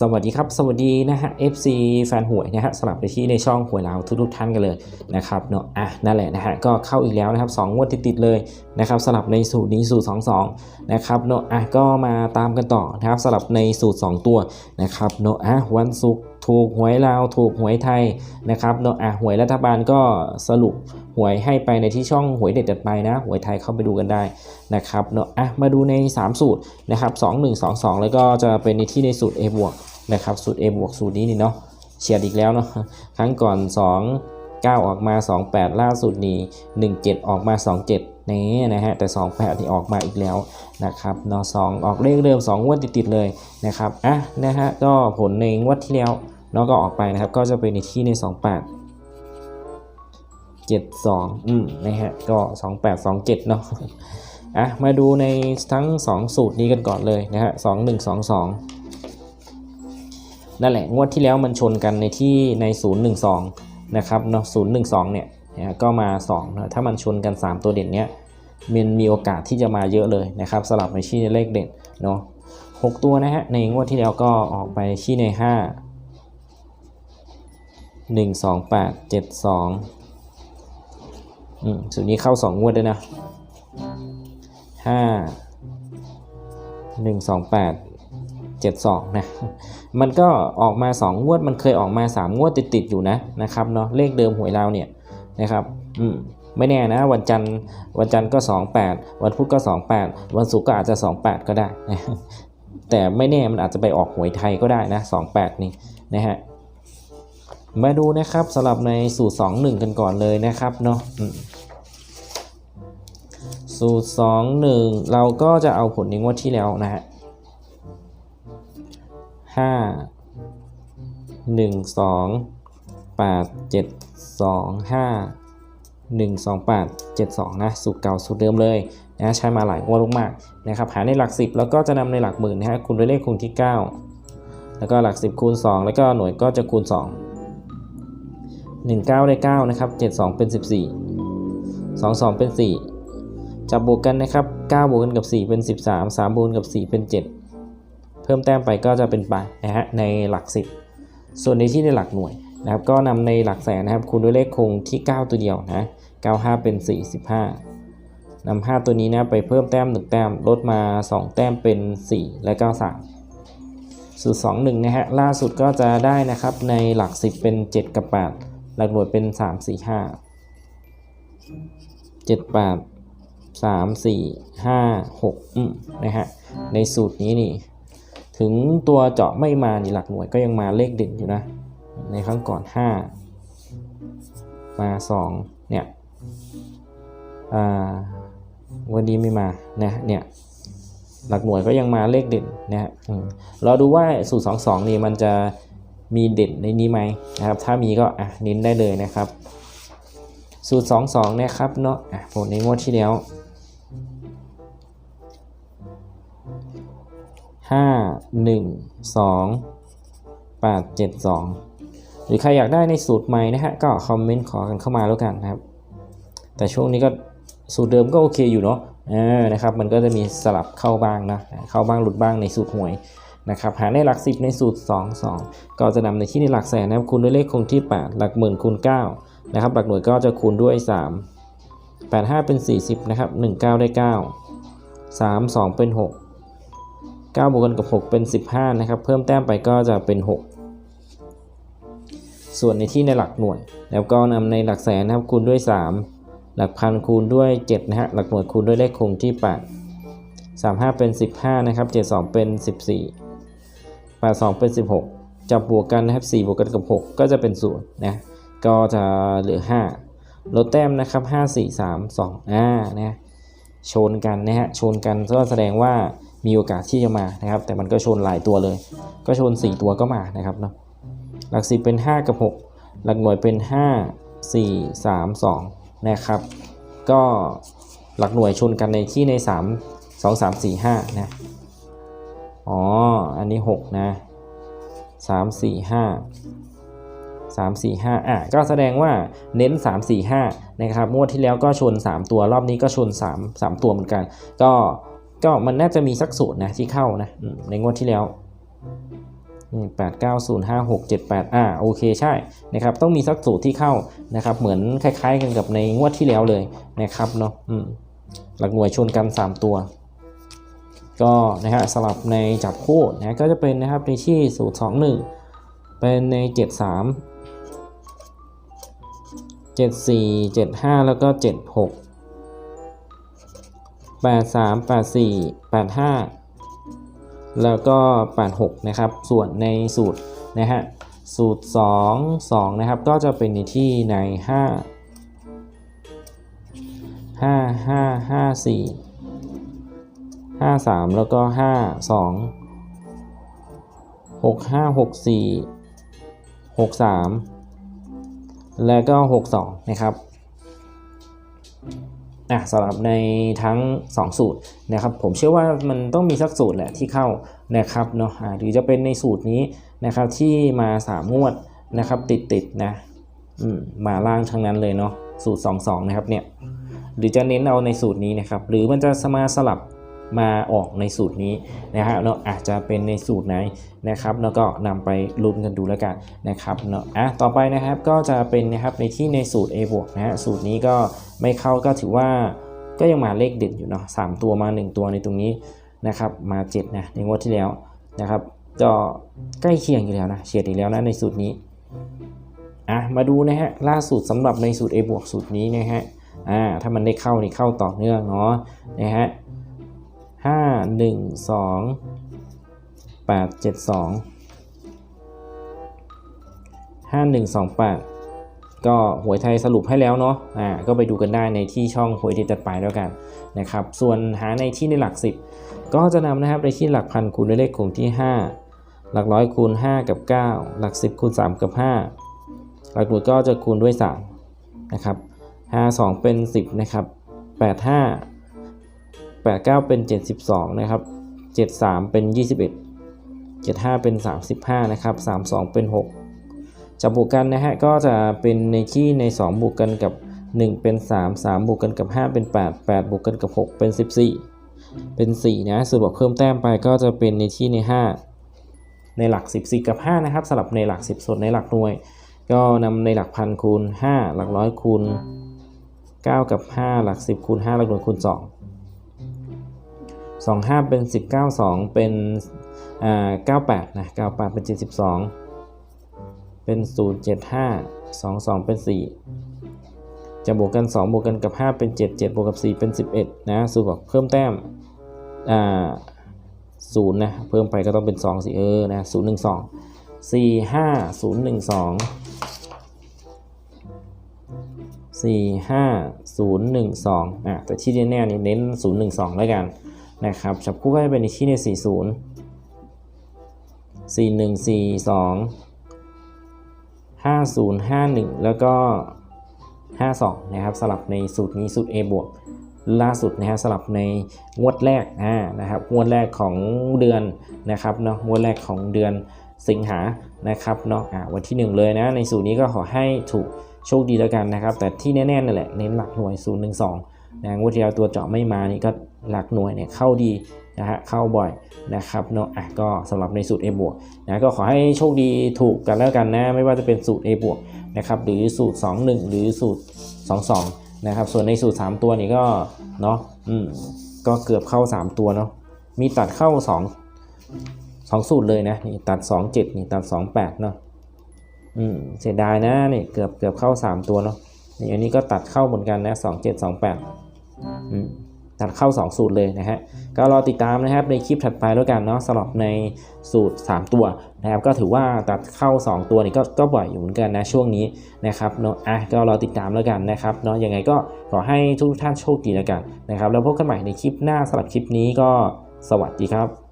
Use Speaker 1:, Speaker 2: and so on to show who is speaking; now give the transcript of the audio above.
Speaker 1: สวัสดีครับ สวัสดีนะฮะ FC แฟนหวยนะฮะสลับไปที่ในช่องหวยลาวทุกทุกๆท่านกันเลยนะครับเนาะอะนั่นแหละนะฮะก็เข้าอีกแล้วนะครับ2งวดติดๆเลยนะครับสลับในสูตรนี้สูตร 22 นะครับเนาะอะก็มาตามกันต่อนะครับสลับในสูตร 2 ตัวนะครับเนาะอะวันศุกร์ถูกหวยลาวถูกหวยไทยนะครับเนาะอะหวยรัฐบาลก็สรุปหวยให้ไปในที่ช่องหวยเด็ดๆไปนะ หวยไทยเข้าไปดูกันได้นะครับเนาะอะมาดูใน 3 สูตรนะครับ2 1 2 2 แล้วก็จะเป็นในที่ในสูตร A บวกนะครับสูตร A บวกสูตรนี้นี่เนาะเฉียดอีกแล้วเนาะครั้งก่อน 2 9 ออกมา 28 ล่าสุดนี้17 ออกมา 27นี่นะฮะแต่ 28ที่ออกมาอีกแล้วนะครับนาะ2ออกเลขเดิม2งวดติดๆเลยนะครับอะนะฮะก็ผลในงวดที่แล้วเนาะก็ออกไปนะครับ ก็จะเป็นในที่ใน 28 72อืมนะฮะก็ 28 27เนาะอะมาดูในทั้ง 2 สูตรนี้กันก่อนเลยนะฮะ2 1 2 2 นั่นแหละ งวดที่แล้วมันชนกันในที่ใน 012 นะครับเนาะ012เนี่ยนะก็มา2นะถ้ามันชนกัน 3 ตัวเด่นเนี้ยมันมีโอกาสที่จะมาเยอะเลยนะครับสลับในที่ในเลขเด่นเนาะ6ตัวนะฮะในงวดที่แล้วก็ออกไปที่ใน 5 1 2 8 7 2อืมสูตรนี้เข้า 2 งวดด้วยนะ 5 1 2 8 72 นะ มันก็ออกมา 2 งวด มันเคยออกมา 3 งวดติดๆอยู่นะนะครับเนาะเลขเดิมหวยเราเนี่ยนะครับอืมไม่แน่นะวันจันทร์วันจันทร์ก็ 28 วันพุธก็ 28 วันศุกร์ก็อาจจะ 28 ก็ได้นะแต่ไม่แน่มันอาจจะไปออกหวยไทยก็ได้นะ 28 นี่นะฮะมาดูนะครับสำหรับในสูตร 2 1 กันก่อนเลยนะครับเนาะสูตร 2 1 เราก็จะเอาผลในงวดที่แล้วนะฮะ ห้าหนึ่งสองแปดเจ็ดสองห้าหนึ่งสองแปดเจ็ดสองนะสูตรเก่าสูตรเดิมเลยนะใช้มาหลายงวดมากๆนะครับหาในหลักสิบแล้วก็จะนำในหลักหมื่นนะฮะคูณด้วยเลขคูณที่9แล้วก็หลัก10คูณ2แล้วก็หน่วยก็จะคูณ2 1 9ได้9นะครับ7 2เป็น14 2 2เป็น4จับบวกกันนะครับ9บวกกันกับ4เป็น13 3บวกกันกับ4เป็น7เพิ่มแต้มไปก็จะเป็นไปนะฮะในหลัก 10 ส่วนในที่ในหลักหน่วยนะครับก็นำในหลักแสนนะครับคูณด้วยเลขคงที่ 9 ตัวเดียวนะ95 เป็น 45นำ5ตัวนี้นะไปเพิ่มแต้ม 1 แต้มลดมา 2 แต้มเป็น 4 และก็3สูตร2 1นะฮะล่าสุดก็จะได้นะครับในหลัก 10 เป็น 7 กับ 8 หลักหน่วยเป็น 3 4 5 7 8 3 4 5 6อืมนะฮะในสูตรนี้นี่ ถึงตัวเจาะไม่มานี่หลักหน่วยก็ยังมาเลขเด่นอยู่นะ ในครั้งก่อน 5 มา 2 เนี่ยวันนี้ไม่มานะเนี่ยหลักหน่วยก็ยังมาเลขเด่นนะฮะเราดูว่าสูตร 2 2 นี่มันจะมีเด่นในนี้ไหมนะครับ ถ้ามีก็อะเน้นได้เลยนะครับ สูตร 2 2นี่ยครับเนาะอะผลในงวดที่แล้ว ห้าหนึ่งสองแปดเจ็ดสองหรือใครอยากได้ในสูตรใหม่นะฮะ ก็คอมเมนต์ขอกันเข้ามาแล้วกันนะครับ แต่ช่วงนี้ก็สูตรเดิมก็โอเคอยู่เนาะเออนะครับ มันก็จะมีสลับเข้าบ้างนะ เข้าบ้างหลุดบ้างในสูตรหวยนะครับหาในหลัก 10 ในสูตร 2 2 ก็จะนำในที่ในหลักแสนนะครับคูณด้วยเลขคงที่ 8 หลักหมื่นคูณ9นะครับหลักหน่วยก็จะคูณด้วย 3 8 5 เป็น 40นะครับ1 9 ได้ 9 3 2 เป็น 6 9บวกกันกับ 6 เป็น 15 นะครับ เพิ่มแต้มไปก็จะเป็น 6 ส่วนในที่ในหลักหน่วย แล้วก็นำในหลักแสนนะครับคูณด้วย 3 หลักพันคูณด้วย7นะฮะหลักหน่วยคูณด้วยเลขคงที่ 8 35 เป็น 15 นะครับ 72 เป็น 14 82 เป็น 16 จับบวกกันนะครับ4บวกกันกับ 6 ก็จะเป็น0นะก็จะเหลือ 5 ลดแต้มนะครับ 5 4 3 2อ่านะชนกันนะฮะชนกันก็แสดงว่า มีโอกาสที่จะมานะครับ แต่มันก็ชนหลายตัวเลย ก็ชน 4 ตัวก็มานะครับเนาะหลักสิบเป็น 5 กับ 6 หลักหน่วยเป็น 5 4 3 2 นะครับ ก็หลักหน่วยชนกันในที่ใน 3 2 3 4 5 นะ อ๋อ อันนี้ 6 นะ 3 4 5 3 4 5อะก็แสดงว่าเน้น 3 4 5 นะครับงวดที่แล้วก็ชน 3 ตัวรอบนี้ก็ชน 3 3 ตัวเหมือนกัน ก็ ก็มันน่าจะมีสักสูตรนะที่เข้านะในงวดที่แล้วแปดเก้าศูนย์ห้าหกเจ็ดแปดอ่าโอเคใช่นะครับต้องมีสักสูตรที่เข้านะครับเหมือนคล้าย ๆ กันกับในงวดที่แล้วเลยนะครับเนาะหลักหน่วยชนกัน 3 ตัว ก็นะฮะสลับในจับคู่นะก็จะเป็นนะครับในที่สูตร21เป็นใน73 74 75แล้วก็76 83 84 85 แล้วก็ 86 นะครับ ส่วนในสูตรนะฮะสูตร 2 2 นะครับ ก็จะเป็นในที่ใน 5 5 5 5 4ห้าสามแล้วก็ห้าสองหกห้าหกสี่หกสามแล้วก็หกสองนะครับ อะสำหรับในทั้ง 2 สูตรนะครับผมเชื่อว่ามันต้องมีสักสูตรแหละที่เข้านะครับเนาะอ่าหรือจะเป็นในสูตรนี้นะครับที่มา 3 งวดนะครับติดติดๆนะอืมมาล่างทั้งนั้นเลยเนาะสูตร 2 2 นะครับเนี่ยหรือจะเน้นเอาในสูตรนี้นะครับหรือมันจะสมาสลับ มาออกในสูตรนี้นะฮะเนาะอาจจะเป็นในสูตรไหนนะครับแล้วก็นำไปลุ้นกันดูแล้วกันนะครับเนาะอะต่อไปนะครับก็จะเป็นนะครับในที่ในสูตร A บวกนะฮะสูตรนี้ก็ไม่เข้าก็ถือว่าก็ยังมาเลขเด่นอยู่เนาะสามตัวมา 1 ตัวในตรงนี้นะครับมา7นะในงวดที่แล้วนะครับก็ใกล้เคียงอยู่แล้วนะเฉียดอีกแล้วนะในสูตรนี้อะมาดูนะฮะล่าสุดสำหรับในสูตร A บวกสูตรนี้นะฮะอ่าถ้ามันได้เข้านี่เข้าต่อเนื่องเนาะนะฮะ ห้าหนึ่งสองแปดเจ็ดสองห้าหนึ่งสองแปดก็หวยไทยสรุปให้แล้วเนาะอ่าก็ไปดูกันได้ในที่ช่องหวยที่ตัดไปแล้วกันนะครับ ส่วนหาในที่ในหลัก 10 ก็จะนำนะครับในที่หลักพันคูณด้วยเลขคงที่ 5 หลักร้อยคูณ 5 กับ 9 หลัก 10คูณ3 กับ 5 หลักหน่วยก็จะคูณด้วย3นะครับ 5 2 เป็น 10 นะครับ 8 5 89 เป็น 72 นะครับ 73 เป็น 21 75 เป็น 35 นะครับ 32 เป็น 6 จะบวกกันนะฮะ ก็จะเป็นในที่ใน 2 บวกกันกับ 1 เป็น 3 3 บวกกันกับ 5 เป็น 8 8 บวกกันกับ 6 เป็น 14 เป็น 4 นะส่วนบวกเพิ่มแต้มไปก็จะเป็นในที่ใน 5 ในหลัก 14 กับ 5 นะครับ สลับในหลัก 10 ส่วนในหลักหน่วย ก็นำในหลักพันคูณ 5 หลักร้อยคูณ9 กับ 5 หลัก 10คูณ5หลักหน่วยคูณ 2 2 5 เป็น 19 2 เป็น98นะ98 เป็น 72 เป็น 075 22 เป็น 4 จะบวกกัน 2 บวกกันกับ 5 เป็น 7 7 บวกกับ 4 เป็น 11 นะสูตรบอกเพิ่มแต้มอ่า0นะเพิ่มไปก็ต้องเป็น 2 สิเออนะ0 1 2 4 5 0 1 2 4 5 0 1 2อะแต่ที่แน่ๆนี่เน้น0 1 2แล้วกัน นะครับจับคู่ก็จะเป็นในที่ใน 40 41 42 50 51 แล้วก็ 52 นะครับสลับในสูตรนี้สูตร A บวกล่าสุดนะฮะสลับในงวดแรกอ่านะครับงวดแรกของเดือนนะครับเนาะงวดแรกของเดือนสิงหานะครับเนาะอ่าวันที่ 1 เลยนะในสูตรนี้ก็ขอให้ถูกโชคดีแล้วกันนะครับ แต่ที่แน่ๆนั่นแหละเน้นหลักหน่วย 012 นะงวดที่แล้วตัวเจาะไม่มานี่ก็หลักหน่วยเนี่ยเข้าดีนะฮะเข้าบ่อยนะครับเนาะอะก็สำหรับในสูตร A บวกนะก็ขอให้โชคดีถูกกันแล้วกันนะไม่ว่าจะเป็นสูตร A บวกนะครับหรือสูตร 21 หรือสูตร 22 นะครับ ส่วนในสูตร 3 ตัวนี่ก็เนาะอืมก็เกือบเข้า 3 ตัวเนาะมีตัดเข้า 2 2 สูตรเลยนะนี่ตัด 2 7 นี่ตัด 2 8 เนาะอืมเสียดายนะนี่เกือบเกือบเข้า 3 ตัวเนาะ นี่อันนี้ก็ตัดเข้าเหมือนกันนะ2 7 2 8อืมตัดเข้า 2 สูตรเลยนะฮะ ก็รอติดตามนะครับในคลิปถัดไปแล้วกันเนาะสำหรับในสูตร 3 ตัวนะครับก็ถือว่าตัดเข้า 2 ตัวนี่ก็ก็บ่อยอยู่เหมือนกันนะช่วงนี้นะครับเนาะอะก็รอติดตามแล้วกันนะครับเนาะยังไงก็ขอให้ทุกท่านโชคดีแล้วกันนะครับแล้วพบกันใหม่ในคลิปหน้าสำหรับคลิปนี้ก็สวัสดีครับ